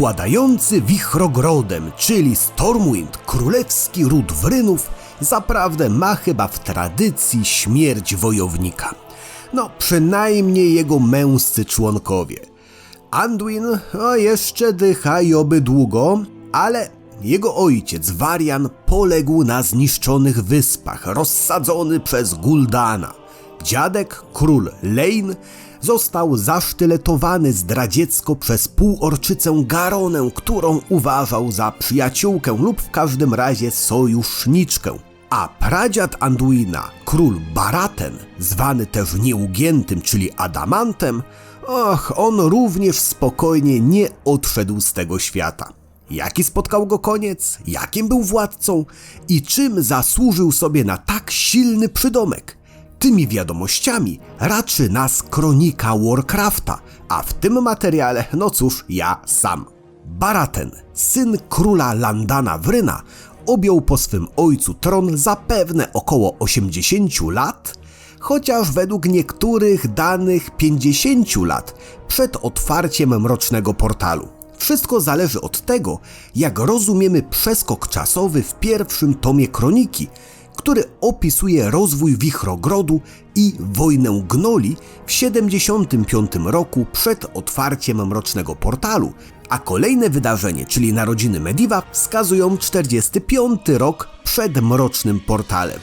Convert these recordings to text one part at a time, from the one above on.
Władający wichrogrodem, czyli Stormwind, królewski ród Wrynów, zaprawdę ma chyba w tradycji śmierć wojownika. No, przynajmniej jego męscy członkowie. Anduin o, jeszcze dycha i oby długo, ale jego ojciec, Warian, poległ na zniszczonych wyspach, rozsadzony przez Guldana. Dziadek, król Lane, został zasztyletowany zdradziecko przez półorczycę Garonę, którą uważał za przyjaciółkę lub w każdym razie sojuszniczkę. A pradziad Anduina, król Baraten, zwany też nieugiętym, czyli Adamantem, och, on również spokojnie nie odszedł z tego świata. Jaki spotkał go koniec, jakim był władcą i czym zasłużył sobie na tak silny przydomek? Tymi wiadomościami raczy nas kronika Warcrafta, a w tym materiale, no cóż, ja sam. Baraten, syn króla Landana Wryna, objął po swym ojcu tron zapewne około 80 lat, chociaż według niektórych danych 50 lat przed otwarciem mrocznego portalu. Wszystko zależy od tego, jak rozumiemy przeskok czasowy w pierwszym tomie kroniki, który opisuje rozwój Wichrogrodu i wojnę Gnoli w 75 roku przed otwarciem Mrocznego Portalu, a kolejne wydarzenie, czyli narodziny Mediva, wskazują 45 rok przed Mrocznym Portalem.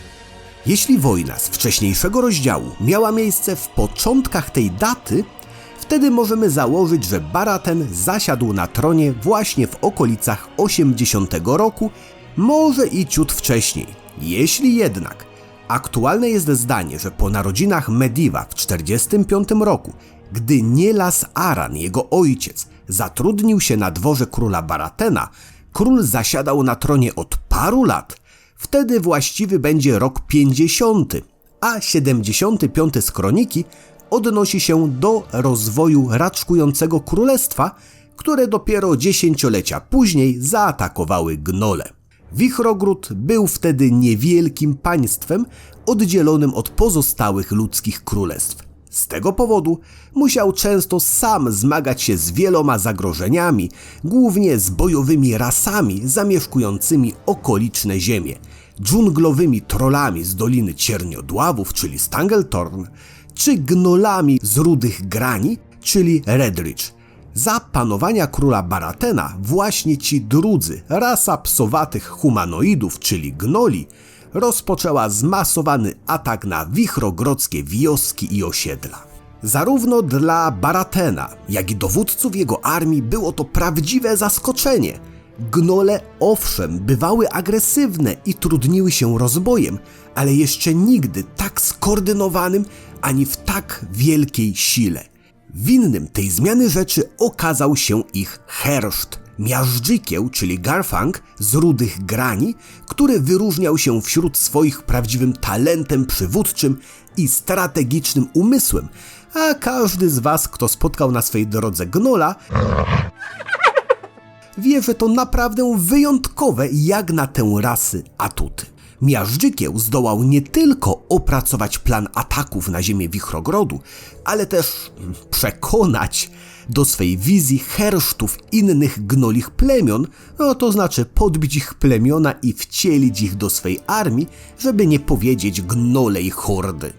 Jeśli wojna z wcześniejszego rozdziału miała miejsce w początkach tej daty, wtedy możemy założyć, że Baraten zasiadł na tronie właśnie w okolicach 80 roku, może i ciut wcześniej. Jeśli jednak aktualne jest zdanie, że po narodzinach Mediva w 45 roku, gdy Nielas Aran, jego ojciec, zatrudnił się na dworze króla Baratena, król zasiadał na tronie od paru lat, wtedy właściwy będzie rok 50, a 75 z kroniki odnosi się do rozwoju raczkującego królestwa, które dopiero dziesięciolecia później zaatakowały gnole. Wichrogród był wtedy niewielkim państwem oddzielonym od pozostałych ludzkich królestw. Z tego powodu musiał często sam zmagać się z wieloma zagrożeniami, głównie z bojowymi rasami zamieszkującymi okoliczne ziemie, dżunglowymi trollami z Doliny Cierniodławów, czyli Stangeltorn, czy gnolami z rudych grani, czyli Redridge. Za panowania króla Baratena właśnie ci drudzy, rasa psowatych humanoidów, czyli gnoli, rozpoczęła zmasowany atak na wichrogrodzkie wioski i osiedla. Zarówno dla Baratena, jak i dowódców jego armii było to prawdziwe zaskoczenie. Gnole owszem bywały agresywne i trudniły się rozbojem, ale jeszcze nigdy tak skoordynowanym ani w tak wielkiej sile. Winnym tej zmiany rzeczy okazał się ich herszt, miażdżykieł, czyli Garfang z rudych grani, który wyróżniał się wśród swoich prawdziwym talentem przywódczym i strategicznym umysłem, a każdy z was, kto spotkał na swej drodze gnola, wie, że to naprawdę wyjątkowe jak na tę rasy atuty. Miażdżykieł zdołał nie tylko opracować plan ataków na ziemię Wichrogrodu, ale też przekonać do swej wizji hersztów innych gnolich plemion, no to znaczy podbić ich plemiona i wcielić ich do swej armii, żeby nie powiedzieć gnolej hordy.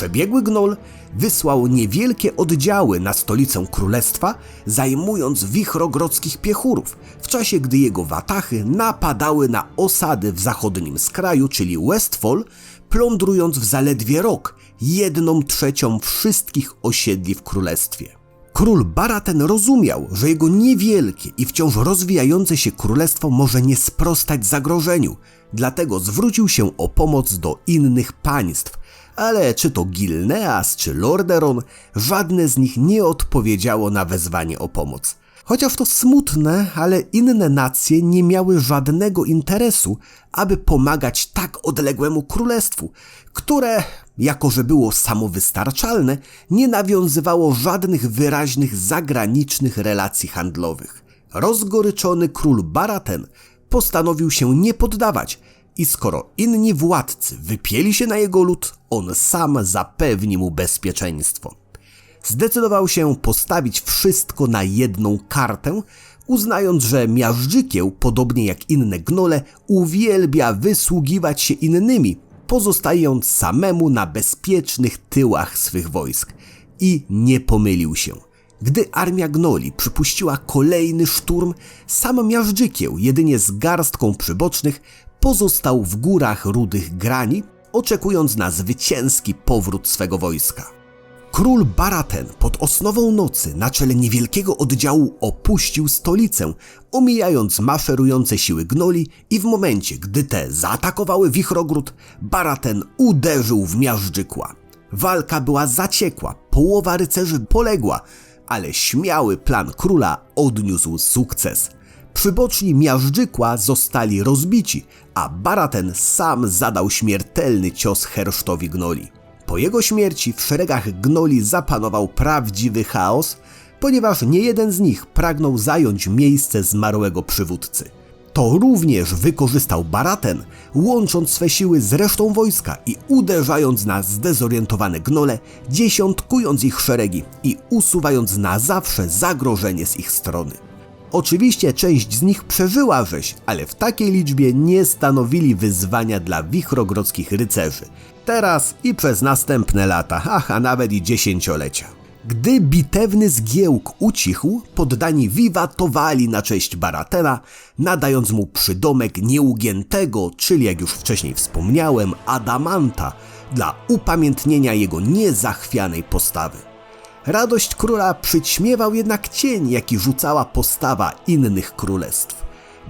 Przebiegły gnol wysłał niewielkie oddziały na stolicę królestwa, zajmując wichrogrodzkich piechurów, w czasie gdy jego watachy napadały na osady w zachodnim skraju, czyli Westfall, plądrując w zaledwie rok jedną trzecią wszystkich osiedli w królestwie. Król Baraten rozumiał, że jego niewielkie i wciąż rozwijające się królestwo może nie sprostać zagrożeniu, dlatego zwrócił się o pomoc do innych państw, ale czy to Gilneas czy Lordaeron, żadne z nich nie odpowiedziało na wezwanie o pomoc. Chociaż to smutne, ale inne nacje nie miały żadnego interesu, aby pomagać tak odległemu królestwu, które, jako że było samowystarczalne, nie nawiązywało żadnych wyraźnych zagranicznych relacji handlowych. Rozgoryczony król Baraten postanowił się nie poddawać i skoro inni władcy wypieli się na jego lud, on sam zapewni mu bezpieczeństwo. Zdecydował się postawić wszystko na jedną kartę, uznając, że miażdżykieł, podobnie jak inne gnole, uwielbia wysługiwać się innymi, pozostając samemu na bezpiecznych tyłach swych wojsk. I nie pomylił się. Gdy armia gnoli przypuściła kolejny szturm, sam miażdżykieł, jedynie z garstką przybocznych, pozostał w górach rudych grani, oczekując na zwycięski powrót swego wojska. Król Baraten pod osnową nocy na czele niewielkiego oddziału opuścił stolicę, omijając maszerujące siły gnoli i w momencie, gdy te zaatakowały Wichrogród, Baraten uderzył w miażdżykła. Walka była zaciekła, połowa rycerzy poległa, ale śmiały plan króla odniósł sukces. Przyboczni miażdżykła zostali rozbici, a Baraten sam zadał śmiertelny cios Hersztowi Gnoli. Po jego śmierci w szeregach Gnoli zapanował prawdziwy chaos, ponieważ nie jeden z nich pragnął zająć miejsce zmarłego przywódcy. To również wykorzystał Baraten, łącząc swe siły z resztą wojska i uderzając na zdezorientowane gnole, dziesiątkując ich szeregi i usuwając na zawsze zagrożenie z ich strony. Oczywiście część z nich przeżyła rzeź, ale w takiej liczbie nie stanowili wyzwania dla wichrogrodzkich rycerzy. Teraz i przez następne lata, ach, a nawet i dziesięciolecia. Gdy bitewny zgiełk ucichł, poddani wiwatowali na cześć Baratena, nadając mu przydomek nieugiętego, czyli jak już wcześniej wspomniałem, adamanta, dla upamiętnienia jego niezachwianej postawy. Radość króla przyćmiewał jednak cień, jaki rzucała postawa innych królestw.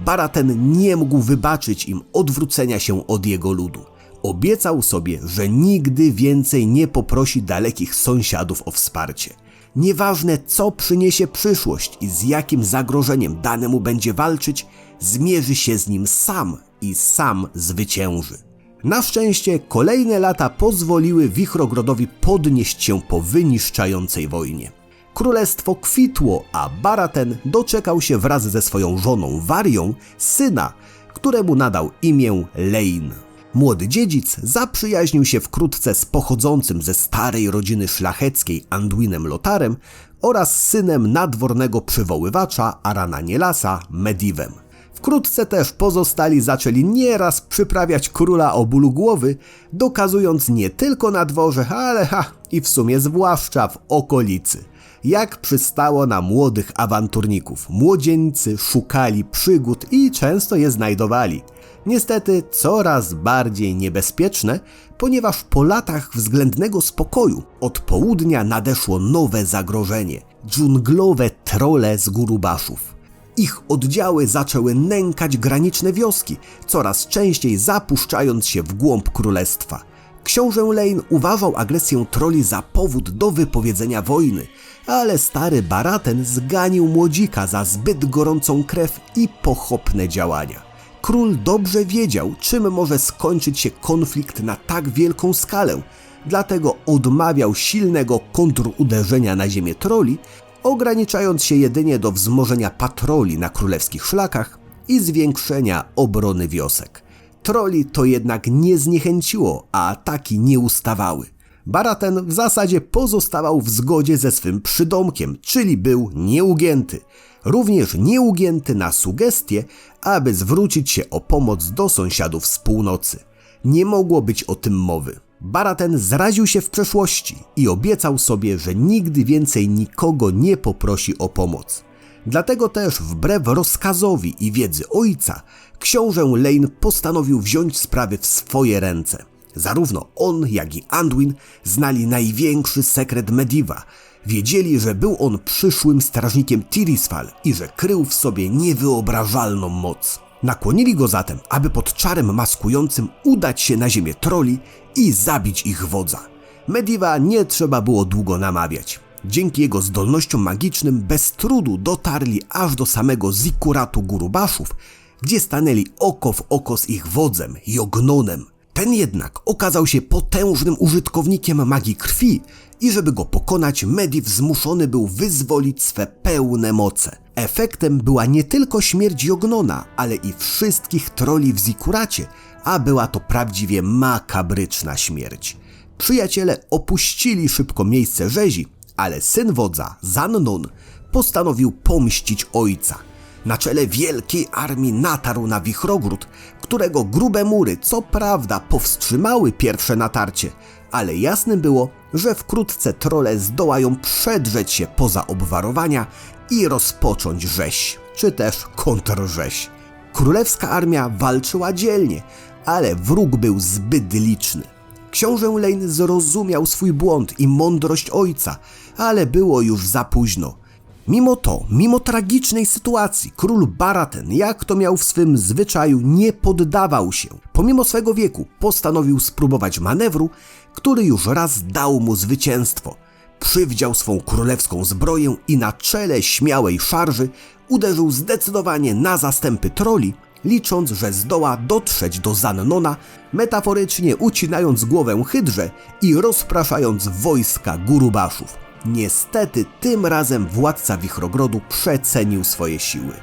Baraten nie mógł wybaczyć im odwrócenia się od jego ludu. Obiecał sobie, że nigdy więcej nie poprosi dalekich sąsiadów o wsparcie. Nieważne co przyniesie przyszłość i z jakim zagrożeniem danemu będzie walczyć, zmierzy się z nim sam i sam zwycięży. Na szczęście kolejne lata pozwoliły Wichrogrodowi podnieść się po wyniszczającej wojnie. Królestwo kwitło, a Baraten doczekał się wraz ze swoją żoną Warią syna, któremu nadał imię Lein. Młody dziedzic zaprzyjaźnił się wkrótce z pochodzącym ze starej rodziny szlacheckiej Anduinem Lotarem oraz synem nadwornego przywoływacza Arananielasa Medivem. Wkrótce też pozostali zaczęli nieraz przyprawiać króla o bólu głowy, dokazując nie tylko na dworze, ale ha, i w sumie zwłaszcza w okolicy. Jak przystało na młodych awanturników, młodzieńcy szukali przygód i często je znajdowali. Niestety coraz bardziej niebezpieczne, ponieważ po latach względnego spokoju od południa nadeszło nowe zagrożenie dżunglowe trole z Gurubaszów. Ich oddziały zaczęły nękać graniczne wioski, coraz częściej zapuszczając się w głąb królestwa. Książę Lane uważał agresję troli za powód do wypowiedzenia wojny, ale stary Baraten zganił młodzika za zbyt gorącą krew i pochopne działania. Król dobrze wiedział, czym może skończyć się konflikt na tak wielką skalę, dlatego odmawiał silnego kontruderzenia na ziemię troli, ograniczając się jedynie do wzmożenia patroli na królewskich szlakach i zwiększenia obrony wiosek. Troli to jednak nie zniechęciło, a ataki nie ustawały. Baraten w zasadzie pozostawał w zgodzie ze swym przydomkiem, czyli był nieugięty. Również nieugięty na sugestie, aby zwrócić się o pomoc do sąsiadów z północy. Nie mogło być o tym mowy. Baraten zraził się w przeszłości i obiecał sobie, że nigdy więcej nikogo nie poprosi o pomoc. Dlatego też wbrew rozkazowi i wiedzy ojca, książę Lane postanowił wziąć sprawy w swoje ręce. Zarówno on, jak i Anduin znali największy sekret Mediva. Wiedzieli, że był on przyszłym strażnikiem Tirisfal i że krył w sobie niewyobrażalną moc. Nakłonili go zatem, aby pod czarem maskującym udać się na ziemię troli i zabić ich wodza. Mediva nie trzeba było długo namawiać. Dzięki jego zdolnościom magicznym bez trudu dotarli aż do samego Zikuratu Gurubaszów, gdzie stanęli oko w oko z ich wodzem, Jognonem. Ten jednak okazał się potężnym użytkownikiem magii krwi i żeby go pokonać, Mediv zmuszony był wyzwolić swe pełne moce. Efektem była nie tylko śmierć Jognona, ale i wszystkich troli w Zikuracie, a była to prawdziwie makabryczna śmierć. Przyjaciele opuścili szybko miejsce rzezi, ale syn wodza, Zannon, postanowił pomścić ojca. Na czele wielkiej armii natarł na Wichrogród, którego grube mury co prawda powstrzymały pierwsze natarcie, ale jasnym było, że wkrótce trole zdołają przedrzeć się poza obwarowania i rozpocząć rzeź, czy też kontrrzeź. Królewska armia walczyła dzielnie, ale wróg był zbyt liczny. Książę Lane zrozumiał swój błąd i mądrość ojca, ale było już za późno. Mimo to, mimo tragicznej sytuacji, król Baraten, jak to miał w swym zwyczaju, nie poddawał się. Pomimo swego wieku, postanowił spróbować manewru, który już raz dał mu zwycięstwo. Przywdział swą królewską zbroję i na czele śmiałej szarży uderzył zdecydowanie na zastępy troli, licząc, że zdoła dotrzeć do Zannona, metaforycznie ucinając głowę hydrze i rozpraszając wojska gurubaszów. Niestety tym razem władca Wichrogrodu przecenił swoje siły.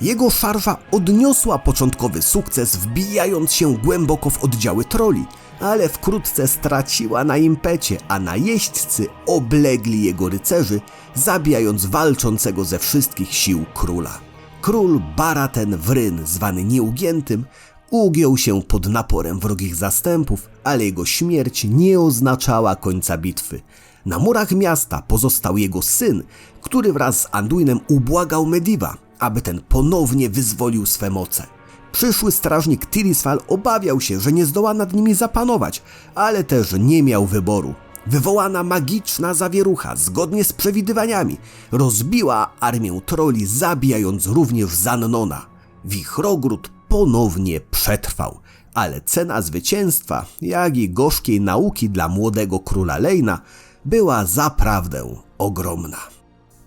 Jego szarża odniosła początkowy sukces, wbijając się głęboko w oddziały troli, ale wkrótce straciła na impecie, a najeźdźcy oblegli jego rycerzy, zabijając walczącego ze wszystkich sił króla. Król Baraten Wryn, zwany Nieugiętym, ugiął się pod naporem wrogich zastępów, ale jego śmierć nie oznaczała końca bitwy. Na murach miasta pozostał jego syn, który wraz z Anduinem ubłagał Mediva, aby ten ponownie wyzwolił swe moce. Przyszły strażnik Tirisfal obawiał się, że nie zdoła nad nimi zapanować, ale też nie miał wyboru. Wywołana magiczna zawierucha, zgodnie z przewidywaniami, rozbiła armię troli, zabijając również Zannona. Wichrogród ponownie przetrwał, ale cena zwycięstwa, jak i gorzkiej nauki dla młodego króla Lejna, była zaprawdę ogromna.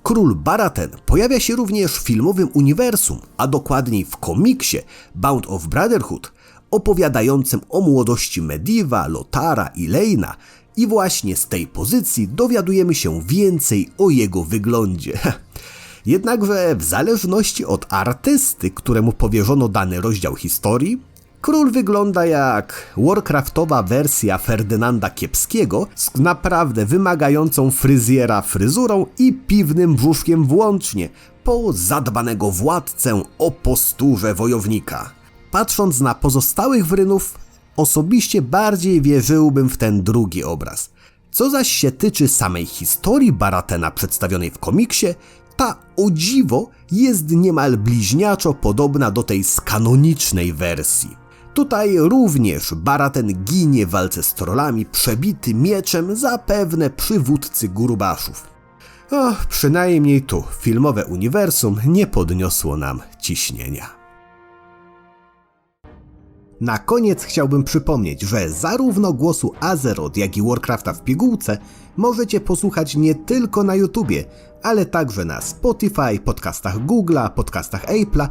Król Baraten pojawia się również w filmowym uniwersum, a dokładniej w komiksie Bound of Brotherhood, opowiadającym o młodości Mediva, Lotara i Lejna i właśnie z tej pozycji dowiadujemy się więcej o jego wyglądzie. Jednakże w zależności od artysty, któremu powierzono dany rozdział historii, Król wygląda jak Warcraftowa wersja Ferdynanda Kiepskiego z naprawdę wymagającą fryzjera fryzurą i piwnym brzuszkiem włącznie, po zadbanego władcę o posturze wojownika. Patrząc na pozostałych wrynów, osobiście bardziej wierzyłbym w ten drugi obraz. Co zaś się tyczy samej historii Baratena przedstawionej w komiksie, ta o dziwo jest niemal bliźniaczo podobna do tej z kanonicznej wersji. Tutaj również Baraten ginie w walce z trollami, przebity mieczem zapewne przywódcy Gurubaszów. O, przynajmniej tu filmowe uniwersum nie podniosło nam ciśnienia. Na koniec chciałbym przypomnieć, że zarówno głosu Azeroth, jak i Warcrafta w pigułce możecie posłuchać nie tylko na YouTubie, ale także na Spotify, podcastach Google'a, podcastach Apple'a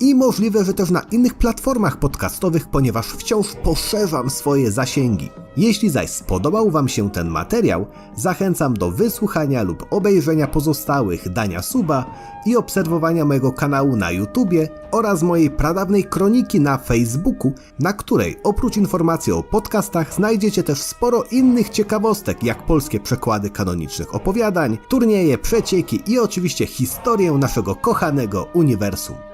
i możliwe, że też na innych platformach podcastowych, ponieważ wciąż poszerzam swoje zasięgi. Jeśli zaś spodobał Wam się ten materiał, zachęcam do wysłuchania lub obejrzenia pozostałych, dania suba i obserwowania mojego kanału na YouTubie oraz mojej pradawnej kroniki na Facebooku, na której oprócz informacji o podcastach znajdziecie też sporo innych ciekawostek, jak polskie przekłady kanonicznych opowiadań, turnieje, przecieki i oczywiście historię naszego kochanego uniwersum.